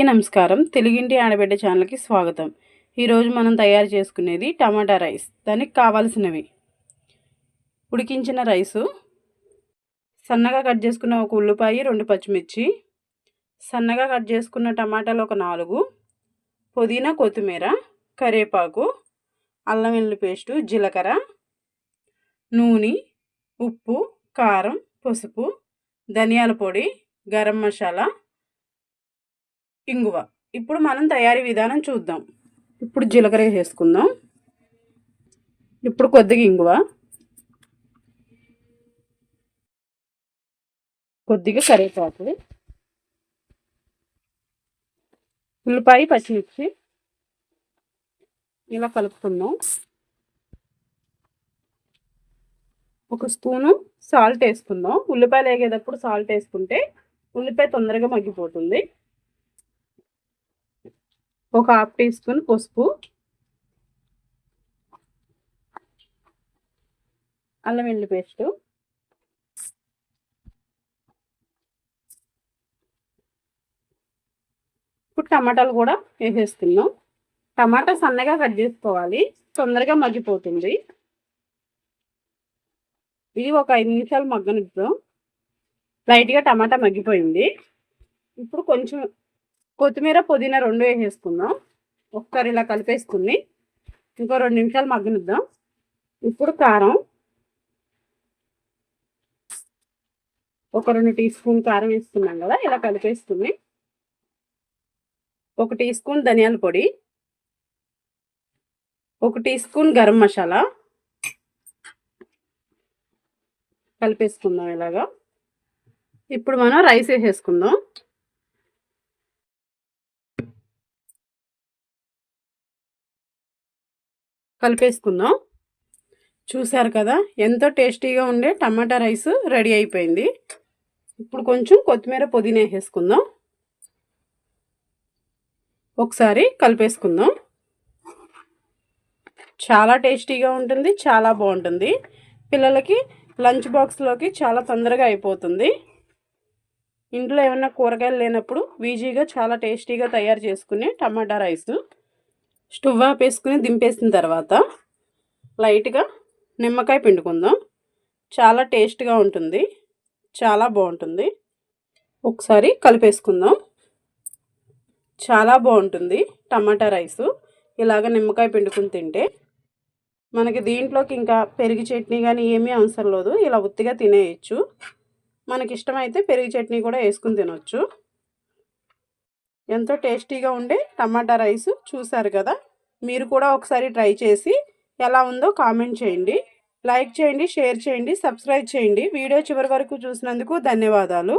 అందరికీ నమస్కారం. తెలుగింటి ఆడబిడ్డ ఛానల్కి స్వాగతం. ఈరోజు మనం తయారు చేసుకునేది టమాటా రైస్. దానికి కావాల్సినవి. ఉడికించిన రైసు. సన్నగా కట్ చేసుకున్న ఒక ఉల్లిపాయ రెండు పచ్చిమిర్చి. సన్నగా కట్ చేసుకున్న టమాటాలు ఒక నాలుగు. పుదీనా కొత్తిమీర కరివేపాకు అల్లం వెల్లుల్లి పేస్టు జీలకర్ర నూనె ఉప్పు కారం పసుపు ధనియాల పొడి గరం మసాలా ఇంగువ. ఇప్పుడు మనం తయారీ విధానం చూద్దాం. ఇప్పుడు జీలకర్ర వేసుకుందాం. ఇప్పుడు కొద్దిగా ఇంగువ. కొద్దిగా కరివేపాకు ఉల్లిపాయ పచ్చిమిర్చి. ఇలా కలుపుకుందాం. ఒక స్పూను సాల్ట్ వేసుకుందాం. ఉల్లిపాయలు వేగేటప్పుడు సాల్ట్ వేసుకుంటే ఉల్లిపాయ తొందరగా మగ్గిపోతుంది. ఒక హాఫ్ టీ స్పూన్ పసుపు. అల్లం వెల్లి పేస్టు. ఇప్పుడు టమాటాలు కూడా వేసేస్తున్నాం. టమాటా సన్నగా కట్ చేసుకోవాలి. తొందరగా మగ్గిపోతుంది. ఇది ఒక ఐదు నిమిషాలు మగ్గనిద్దాం. లైట్గా టమాటా మగ్గిపోయింది. ఇప్పుడు కొంచెం కొత్తిమీర పుదీనా రెండు వేసేసుకుందాం. ఒకసారి ఇలా కలిపేసుకుని ఇంకో రెండు నిమిషాలు మగ్గనిద్దాం. ఇప్పుడు కారం. ఒక రెండు టీ స్పూన్ కారం వేసుకున్నాం కదా ఇలా కలిపేసుకుని ఒక టీ స్పూన్ ధనియాల పొడి ఒక టీ స్పూన్ గరం మసాలా కలిపేసుకుందాం ఇలాగా. ఇప్పుడు మనం రైస్ వేసేసుకుందాం. కలిపేసుకుందాం. చూసారు కదా ఎంతో టేస్టీగా ఉండే టమాటా రైస్ రెడీ అయిపోయింది. ఇప్పుడు కొంచెం కొత్తిమీర పుదీనా వేసేసుకుందాం ఒకసారి కలిపేసుకుందాం. చాలా టేస్టీగా ఉంటుంది చాలా బాగుంటుంది. పిల్లలకి లంచ్ బాక్స్లోకి చాలా తొందరగా అయిపోతుంది. ఇంట్లో ఏమైనా కూరగాయలు లేనప్పుడు ఈజీగా చాలా టేస్టీగా తయారు చేసుకునే టమాటా రైస్. స్టవ్ ఆపేసుకుని దింపేసిన తర్వాత లైట్గా నిమ్మకాయ పిండుకుందాం. చాలా టేస్ట్గా ఉంటుంది. చాలా బాగుంటుంది. ఒకసారి కలిపేసుకుందాం. చాలా బాగుంటుంది టమాటా రైసు. ఇలాగ నిమ్మకాయ పిండుకుని తింటే మనకి దీంట్లోకి ఇంకా పెరుగు చట్నీ కానీ ఏమీ అవసరం లేదు. ఇలా ఉత్తిగా తినేయచ్చు. మనకి ఇష్టమైతే పెరుగు చట్నీ కూడా వేసుకుని తినొచ్చు. ఎంతో టేస్టీగా ఉండే టమాటా రైస్ చూసారు కదా? మీరు కూడా ఒకసారి ట్రై చేసి ఎలా ఉందో కామెంట్ చేయండి. లైక్ చేయండి షేర్ చేయండి సబ్స్క్రైబ్ చేయండి. వీడియో చివరి వరకు చూసినందుకు ధన్యవాదాలు.